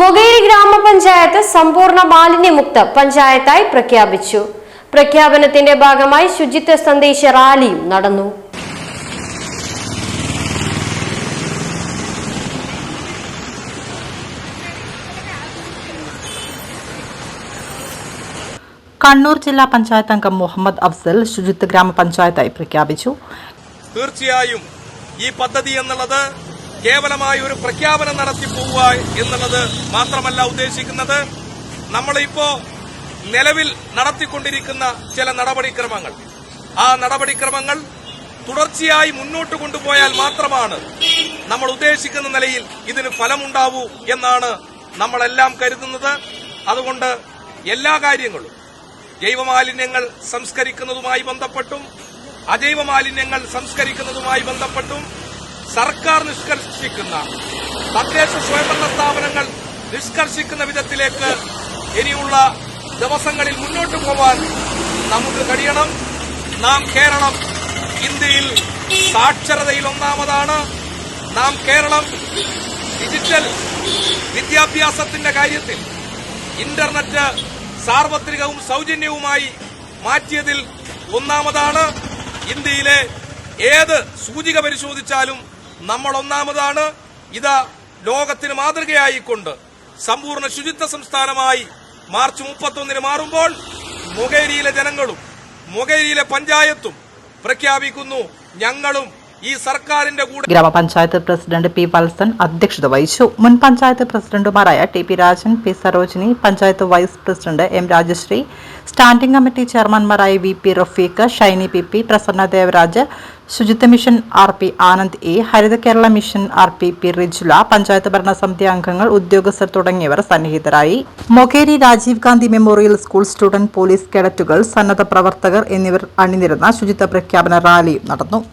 മൊകേരി ഗ്രാമപഞ്ചായത്ത് സമ്പൂർണ മാലിന്യമുക്ത പഞ്ചായത്തായി പ്രഖ്യാപിച്ചു. പ്രഖ്യാപനത്തിന്റെ ഭാഗമായി ശുചിത്വ സന്ദേശ റാലിയും നടന്നു. കണ്ണൂർ ജില്ലാ പഞ്ചായത്ത് അംഗം മുഹമ്മദ് അഫ്സൽ ശുചിത്വ ഗ്രാമപഞ്ചായത്തായി പ്രഖ്യാപിച്ചു. തീർച്ചയായും ഈ പദ്ധതി എന്നുള്ളത് കേവലമായ ഒരു പ്രഖ്യാപനം നടത്തി പോവുക എന്നുള്ളത് മാത്രമല്ല ഉദ്ദേശിക്കുന്നത്. നമ്മളിപ്പോ നിലവിൽ നടത്തിക്കൊണ്ടിരിക്കുന്ന ചില നടപടിക്രമങ്ങൾ. ആ നടപടിക്രമങ്ങൾ തുടർച്ചയായി മുന്നോട്ട് കൊണ്ടുപോയാൽ മാത്രമാണ് നമ്മൾ ഉദ്ദേശിക്കുന്ന നിലയിൽ ഇതിന് ഫലമുണ്ടാവൂ എന്നാണ് നമ്മളെല്ലാം കരുതുന്നത്. അതുകൊണ്ട് എല്ലാ കാര്യങ്ങളും ജൈവമാലിന്യങ്ങൾ സംസ്കരിക്കുന്നതുമായി ബന്ധപ്പെട്ടും അജൈവ മാലിന്യങ്ങൾ സംസ്കരിക്കുന്നതുമായി ബന്ധപ്പെട്ടും സർക്കാർ നിഷ്കർഷിക്കുന്ന തദ്ദേശ സ്വയംഭരണ സ്ഥാപനങ്ങൾ നിഷ്കർഷിക്കുന്ന വിധത്തിലേക്ക് ഇനിയുള്ള ദിവസങ്ങളിൽ മുന്നോട്ട് പോവാൻ നമുക്ക് കഴിയണം. നാം കേരളം ഇന്ത്യയിൽ സാക്ഷരതയിൽ ഒന്നാമതാണ്. നാം കേരളം ഡിജിറ്റൽ വിദ്യാഭ്യാസത്തിന്റെ കാര്യത്തിൽ ഇന്റർനെറ്റ് സാർവത്രികവും സൗജന്യവുമായി മാറ്റിയതിൽ ഒന്നാമതാണ്. ഇന്ത്യയിലെ ഏത് സൂചിക പരിശോധിച്ചാലും നമ്മൾ ഒന്നാമതാണ് ഇത് ലോകത്തിന് മാതൃകയായിക്കൊണ്ട് സമ്പൂർണ ശുചിത്വ സംസ്ഥാനമായി മാർച്ച് മുപ്പത്തൊന്നിന് മാറുമ്പോൾ മുഖേരിയിലെ ജനങ്ങളും മുഖേരിയിലെ പഞ്ചായത്തും പ്രഖ്യാപിക്കുന്നു ഞങ്ങളും ഈ സർക്കാരിന്റെ കൂടെ ഗ്രാമപഞ്ചായത്ത് പ്രസിഡന്റ് പി വത്സൻ അധ്യക്ഷത വഹിച്ചു. മുൻ പഞ്ചായത്ത് പ്രസിഡന്റുമാരായ T P Rajan P Sarojini panchayat vice president M Rajasree standing committee ചെയർമാൻമാരായ V P Rafeeq Shiny P P Prasanna Devaraj Suchitwa mission R P Anand A Haritha Kerala mission R P P Rijula panchayat ഭരണസമിതി അംഗങ്ങൾ ഉദ്യോഗസ്ഥർ തുടങ്ങിയവർ സന്നിഹിതരായി. Mokeri Rajiv Gandhi memorial school student police കേഡറ്റുകൾ സന്നദ്ധ പ്രവർത്തകർ എന്നിവർ അണിനിരുന്ന ശുചിത്വ പ്രഖ്യാപന റാലിയും നടന്നു.